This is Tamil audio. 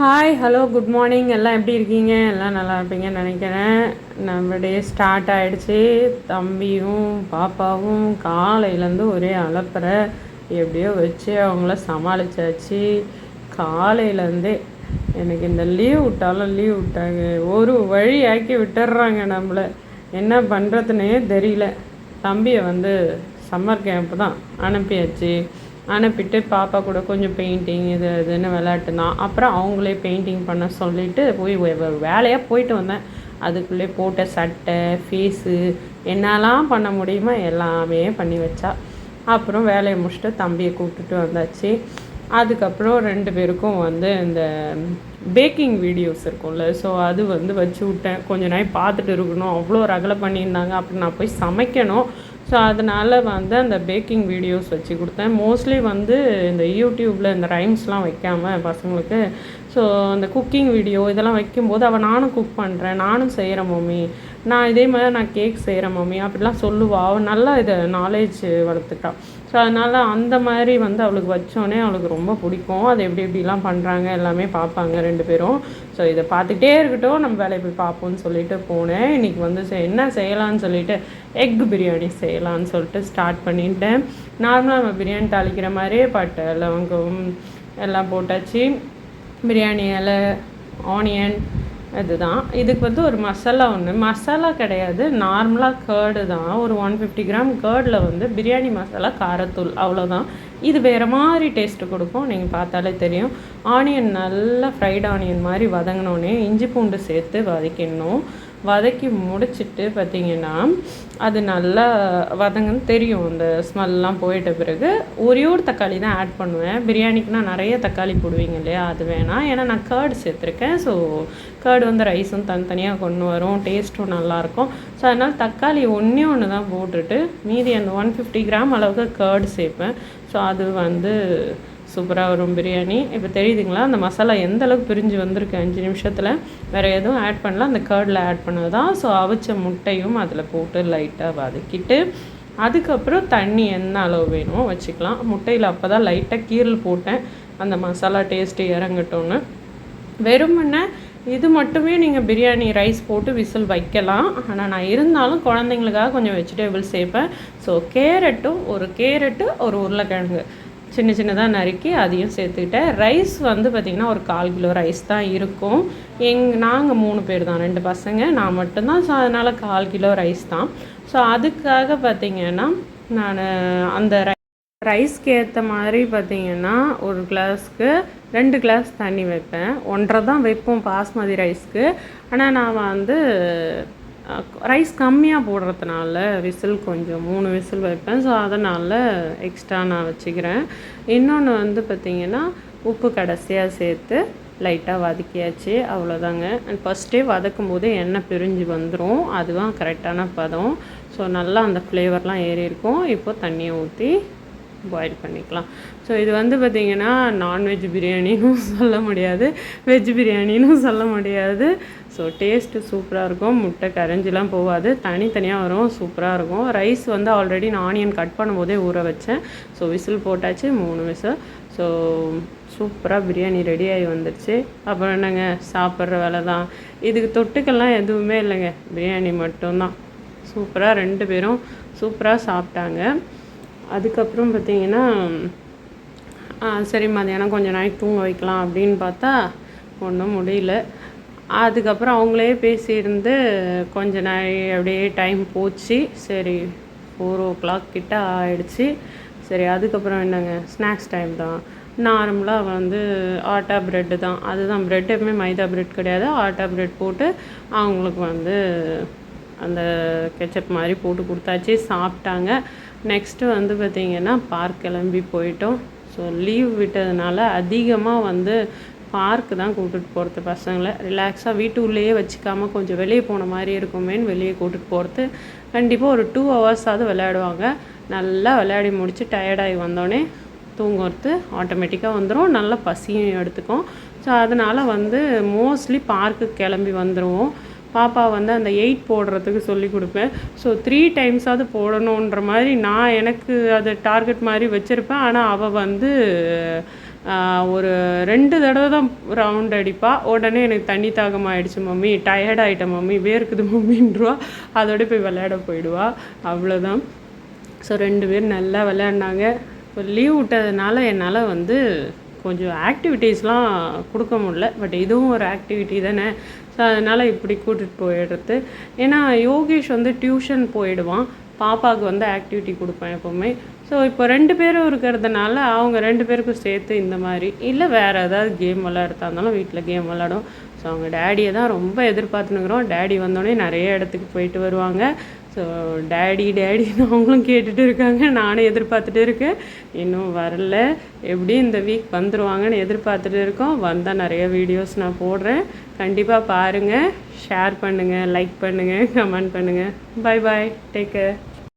ஹாய் ஹலோ குட் மார்னிங் எல்லாம் எப்படி இருக்கீங்க? எல்லாம் நல்லா இருப்பீங்கன்னு நினைக்கிறேன். நம்ம டே ஸ்டார்ட் ஆகிடுச்சு தம்பியும் பாப்பாவும் காலையிலேருந்து ஒரே அலப்பறை. எப்படியோ வச்சு அவங்கள சமாளிச்சாச்சு. காலையிலேருந்தே எனக்கு இந்த லீவ் விட்டாலும் லீவ் விட்டாங்க. ஒரு வழி ஆக்கி விட்டுடுறாங்க நம்மளை. என்ன பண்ணுறதுனே தெரியல. தம்பியை வந்து சம்மர் கேம்ப் தான் அனுப்பியாச்சு. அனுப்பிட்டு பாப்பா கூட கொஞ்சம் பெயிண்டிங் இது இதுன்னு விளையாட்டு தான் அப்புறம் அவங்களே பெயிண்டிங் பண்ண சொல்லிவிட்டு போய் வேலையாக போயிட்டு வந்தேன். அதுக்குள்ளே போட்ட சட்டை ஃபேஸு என்னெல்லாம் பண்ண முடியுமோ எல்லாமே பண்ணி வச்சா. அப்புறம் வேலையை முடிச்சுட்டு தம்பியை கூப்பிட்டுட்டு வந்தாச்சு. அதுக்கப்புறம் ரெண்டு பேருக்கும் வந்து இந்த பேக்கிங் வீடியோஸ் இருக்கும்ல ஸோ அது வந்து வச்சு விட்டேன். கொஞ்ச நாள் பார்த்துட்டு இருக்கணும். அவ்வளோ ரகலை பண்ணியிருந்தாங்க. அப்புறம் நான் போய் சமைக்கணும். ஸோ அதனால் வந்து அந்த பேக்கிங் வீடியோஸ் வச்சு கொடுத்தேன். மோஸ்ட்லி வந்து இந்த யூடியூப்பில் இந்த ரைம்ஸ்லாம் வைக்காமல் பசங்களுக்கு ஸோ அந்த குக்கிங் வீடியோ இதெல்லாம் வைக்கும்போது அவள் நானும் குக் பண்ணுறேன் நானும் செய்கிறேன் மம்மி. நான் இதே மாதிரி நான் கேக் செய்கிறேன் மம்மி. அப்படிலாம் சொல்லுவாள் அவள் நல்லா இதை நாலேஜ் வளர்த்துட்டாள் ஸோ அதனால் அந்த மாதிரி வந்து அவளுக்கு வச்சோடனே அவளுக்கு ரொம்ப பிடிக்கும். அது எப்படி எப்படிலாம் பண்ணுறாங்க எல்லாமே பார்ப்பாங்க ரெண்டு பேரும். ஸோ இதை பார்த்துட்டே இருக்கட்டும். நம்ம வேலையை போய் பார்ப்போம்னு சொல்லிட்டு போனேன். இன்றைக்கி வந்து என்ன செய்யலான்னு சொல்லிட்டு எக் பிரியாணி செய்யலான்னு சொல்லிட்டு ஸ்டார்ட் பண்ணிட்டேன். நார்மலாக நம்ம பிரியாணி தாளிக்கிற மாதிரியே பட்டை லவங்கம் எல்லாம் போட்டாச்சு. பிரியாணி இலை ஆனியன் இதுதான். இதுக்கு வந்து ஒரு மசாலா ஒன்று மசாலா கிடையாது. நார்மலாக கேர்டு தான். ஒரு ஒன் ஃபிஃப்டி கிராம் கேர்டில் வந்து பிரியாணி மசாலா காரத்தூள். அவ்வளோதான் இது வேறு மாதிரி டேஸ்ட்டு கொடுக்கும். நீங்கள் பார்த்தாலே தெரியும். ஆனியன் நல்லா ஃப்ரைட் ஆனியன் மாதிரி வதங்கினோடனே இஞ்சி பூண்டு சேர்த்து வதக்கிடணும். வதக்கி முடிச்சுட்டு பார்த்திங்கன்னா அது நல்லா வதங்கன்னு தெரியும். அந்த ஸ்மெல்லாம் போயிட்ட பிறகு ஒரே ஒரு தக்காளி தான் ஆட் பண்ணுவேன். பிரியாணிக்குனா நிறைய தக்காளி போடுவீங்க இல்லையா? அது வேணாம் ஏன்னா நான் கேர்டு சேர்த்துருக்கேன். ஸோ கேர்டு வந்து ரைஸும் தனித்தனியாக கொண்டு வரும். டேஸ்ட்டும் நல்லாயிருக்கும் ஸோ அதனால் தக்காளி ஒன்றே ஒன்று தான் போட்டுட்டு மீதி அந்த ஒன் ஃபிஃப்டி கிராம் அளவுக்கு கேர்டு சேர்ப்பேன். ஸோ அது வந்து சூப்பராக வரும் பிரியாணி. இப்போ தெரியுதுங்களா? அந்த மசாலா எந்த அளவுக்கு பிரிஞ்சு வந்திருக்கு? அஞ்சு நிமிஷத்தில் வேறு எதுவும் ஆட் பண்ணல. அந்த கேர்டில் ஆட் பண்ணது தான் ஸோ அவிச்ச முட்டையும் அதில் போட்டு லைட்டாக வதக்கிட்டு அதுக்கப்புறம் தண்ணி என்ன அளவு வேணுமோ வச்சுக்கலாம். முட்டையில் அப்போ தான் லைட்டாக கீரல் போட்டேன். அந்த மசாலா டேஸ்ட்டு இறங்கட்டோன்னு வெறுமனே இது மட்டுமே நீங்கள் பிரியாணி ரைஸ் போட்டு விசில் வைக்கலாம். ஆனால் நான் இருந்தாலும் குழந்தைங்களுக்காக கொஞ்சம் வெஜிடபிள்ஸ் சேர்ப்பேன். ஸோ கேரட்டும் ஒரு கேரட்டு ஒரு உருளைக்கிழங்கு. சின்ன சின்னதாக நறுக்கி அதையும் சேர்த்துக்கிட்டேன். ரைஸ் வந்து பார்த்திங்கன்னா ஒரு கால் கிலோ ரைஸ் தான் இருக்கும். எங் நாங்கள் மூணு பேர் தான் ரெண்டு பசங்க. நான் மட்டும்தான் ஸோ அதனால் கால் கிலோ ரைஸ் தான். ஸோ அதுக்காக பார்த்திங்கன்னா நான் அந்த ரை ரைஸ்க்கு ஏற்ற மாதிரி பார்த்திங்கன்னா ஒரு கிளாஸ்க்கு ரெண்டு கிளாஸ் தண்ணி வைப்பேன். ஒன்றரை தான் வைப்போம் பாஸ்மதி ரைஸ்க்கு. ஆனால் நான் வந்து ரைஸ் கம்மியாக போடுறதுனால விசில் கொஞ்சம் மூணு விசில் வைப்பேன். ஸோ அதனால் எக்ஸ்ட்ரா நான் வச்சுக்கிறேன். இன்னொன்று வந்து பார்த்திங்கன்னா உப்பு கடைசியாக சேர்த்து லைட்டாக வதக்கியாச்சு. அவ்வளோதாங்க அண்ட் ஃபஸ்ட்டே வதக்கும் போது எண்ணெய் பிரிஞ்சு வந்துடும் அதுதான் கரெக்டான பதம். ஸோ நல்லா அந்த ஃப்ளேவர்லாம் ஏறி இருக்கும் இப்போ தண்ணியை ஊற்றி பாயில் பண்ணிக்கலாம். ஸோ இது வந்து பார்த்திங்கன்னா நான்வெஜ் பிரியாணின்னு சொல்ல முடியாது. வெஜ் பிரியாணின்னு சொல்ல முடியாது. ஸோ டேஸ்ட்டு சூப்பராக இருக்கும். முட்டை கரைஞ்சிலாம் போகாது. தனித்தனியாக வரும். சூப்பராக இருக்கும். ரைஸ் வந்து ஆல்ரெடி நான் ஆனியன் கட் பண்ணும்போதே ஊற வச்சேன். ஸோ விசில் போட்டாச்சு. மூணு விசில் ஸோ சூப்பராக பிரியாணி ரெடி ஆகி வந்துடுச்சு அப்புறம் என்னங்க? சாப்பிட்ற வேலை தான் இதுக்கு தொட்டுக்கெல்லாம் எதுவுமே இல்லைங்க. பிரியாணி மட்டும்தான். சூப்பராக ரெண்டு பேரும் சூப்பராக சாப்பிட்டாங்க. அதுக்கப்புறம் பார்த்திங்கன்னா சரி மதியானம் கொஞ்சம் நாளைக்கு தூங்க வைக்கலாம் அப்படின்னு பார்த்தா ஒன்றும் முடியல. அதுக்கப்புறம் அவங்களே பேசியிருந்து கொஞ்ச நாள் அப்படியே டைம் போச்சு. சரி ஃபோர் ஓ கிளாக் கிட்ட ஆயிடுச்சு. சரி அதுக்கப்புறம் என்னங்க? ஸ்நாக்ஸ் டைம் தான். நார்மலாக வந்து ஆட்டா ப்ரெட்டு தான். அதுதான் ப்ரெட் எப்பவுமே மைதா ப்ரெட் கிடையாது. ஆட்டா ப்ரெட் போட்டு அவங்களுக்கு வந்து அந்த கெச்சப் மாதிரி போட்டு கொடுத்தாச்சு. சாப்பிட்டாங்க. நெக்ஸ்ட்டு வந்து பார்த்திங்கன்னா பார்க் கிளம்பி போயிட்டோம். ஸோ லீவ் விட்டதுனால அதிகமாக வந்து பார்க்கு தான் கூப்பிட்டுட்டு போகிறது பசங்களை. ரிலாக்ஸாக வீட்டுக்குள்ளேயே வச்சுக்காமல் கொஞ்சம் வெளியே போன மாதிரி இருக்குமேன்னு வெளியே கூப்பிட்டுட்டு போகிறது கண்டிப்பாக ஒரு டூ ஹவர்ஸாவது விளையாடுவாங்க. நல்லா விளையாடி முடித்து டயர்டாகி வந்தோடனே தூங்குறது ஆட்டோமேட்டிக்காக வந்துடும் நல்லா பசியும் எடுத்துக்கும். ஸோ அதனால் வந்து மோஸ்ட்லி பார்க்கு கிளம்பி வந்துடுவோம் பாப்பா வந்து அந்த எயிட் போடுறதுக்கு சொல்லி கொடுப்பேன். ஸோ த்ரீ டைம்ஸாவது போடணுன்ற மாதிரி நான் எனக்கு அது டார்கெட் மாதிரி வச்சுருப்பேன். ஆனால் அவள் வந்து ஒரு ரெண்டு தடவை தான் ரவுண்ட் அடிப்பா. உடனே எனக்கு தண்ணி தாகம் ஆகிடுச்சு மம்மி டயர்ட் ஆகிட்டேன் மம்மி. வேர்க்குது மம்மின்றவா அதோட போய் விளையாட போயிடுவா. அவ்வளோதான் ஸோ ரெண்டு பேரும் நல்லா விளையாடினாங்க இப்போ லீவ் விட்டதுனால என்னால் வந்து கொஞ்சம் ஆக்டிவிட்டீஸ்லாம் கொடுக்க முடில பட் இதுவும் ஒரு ஆக்டிவிட்டி தானே. ஸோ அதனால் இப்படி கூட்டிகிட்டு போயிடுறது. ஏன்னா யோகேஷ் வந்து டியூஷன் போயிடுவான். பாப்பாவுக்கு வந்து ஆக்டிவிட்டி கொடுப்பேன் எப்போவுமே. ஸோ இப்போ ரெண்டு பேரும் இருக்கிறதுனால அவங்க ரெண்டு பேருக்கும் சேர்த்து இந்த மாதிரி. இல்லை வேறு ஏதாவது கேம் விளையாடுறதா இருந்தாலும் வீட்டில் கேம் விளையாடும். ஸோ அவங்க டேடியை தான் ரொம்ப எதிர்பார்த்துனுக்குறோம் டேடி வந்தோடனே நிறைய இடத்துக்கு போயிட்டு வருவாங்க. ஸோ டேடி டேடின்னு அவங்களும் கேட்டுட்டு இருக்காங்க. நானும் எதிர்பார்த்துட்டு இருக்கேன். இன்னும் வரல. எப்படி இந்த வீக் வந்துருவாங்கன்னு எதிர்பார்த்துட்டு இருக்கோம். வந்தால் நிறைய வீடியோஸ் நான் போடுறேன். கண்டிப்பாக பாருங்கள் ஷேர் பண்ணுங்கள் லைக் பண்ணுங்கள் கமெண்ட் பண்ணுங்கள் பை பாய் டேக் கேர்